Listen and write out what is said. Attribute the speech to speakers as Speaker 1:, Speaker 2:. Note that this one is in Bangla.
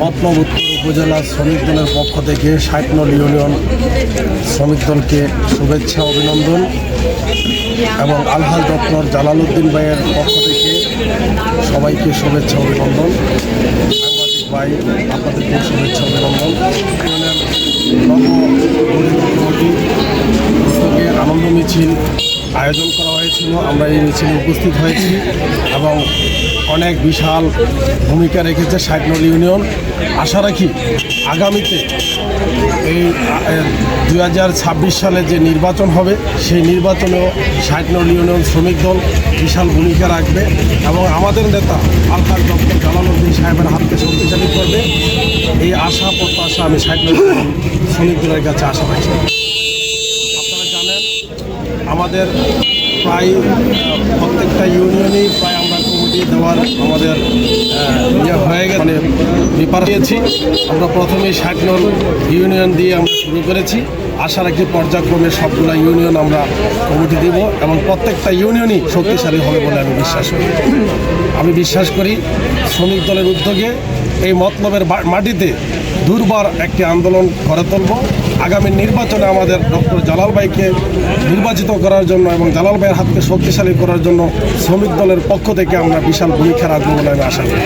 Speaker 1: মতলব উত্তর উপজেলা শ্রমিক দলের পক্ষ থেকে ষাটনল ইউনিয়ন শ্রমিক দলকে শুভেচ্ছা, অভিনন্দন এবং আলহাজ ডক্টর জালালউদ্দিন ভাইয়ের পক্ষ থেকে সবাইকে শুভেচ্ছা, অভিনন্দন। ভাই আপনাদেরকে শুভেচ্ছা, অভিনন্দন। আনন্দ মিছিল আয়োজন করা হয়েছিল, আমরা এই মিছিলে উপস্থিত হয়েছি এবং অনেক বিশাল ভূমিকা রেখেছে ষাটনল ইউনিয়ন। আশা রাখি আগামীতে এই দু হাজার ছাব্বিশ সালে যে নির্বাচন হবে, সেই নির্বাচনেও ষাটনল ইউনিয়ন শ্রমিক দল বিশাল ভূমিকা রাখবে এবং আমাদের নেতা আলহাজ ডক্টর জালালউদ্দিন সাহেবের হাতকে শক্তিশালী করবে। এই আশা, প্রত্যাশা আমি ইউনিয়ন শ্রমিক দলের কাছে আশা রাখি আমাদের প্রায় প্রত্যেকটা ইউনিয়নেই প্রায় আমরা কমিটি দেওয়ার আমাদের ইয়ে হয়ে গেছে। মানে বিপার দিয়েছি আমরা প্রথমেই ষাট নল ইউনিয়ন দিয়ে আমরা শুরু করেছি। আশা রাখি পর্যায়ক্রমে সবগুলো ইউনিয়ন আমরা কমিটি দিব এবং প্রত্যেকটা ইউনিয়নই শক্তিশালী হবে বলে আমি বিশ্বাস করি। আমি বিশ্বাস করি শ্রমিক দলের উদ্যোগে এই মতলবের মাটিতে দুর্বার একটি আন্দোলন গড়ে তুলব। আগামী নির্বাচনে আমাদের ডক্টর জালাল ভাইকে নির্বাচিত করার জন্য এবং জালাল ভাইয়ের হাতকে শক্তিশালী করার জন্য শ্রমিক দলের পক্ষ থেকে আমরা বিশাল ভূমিকা রাখব বলে আমি আশা করি।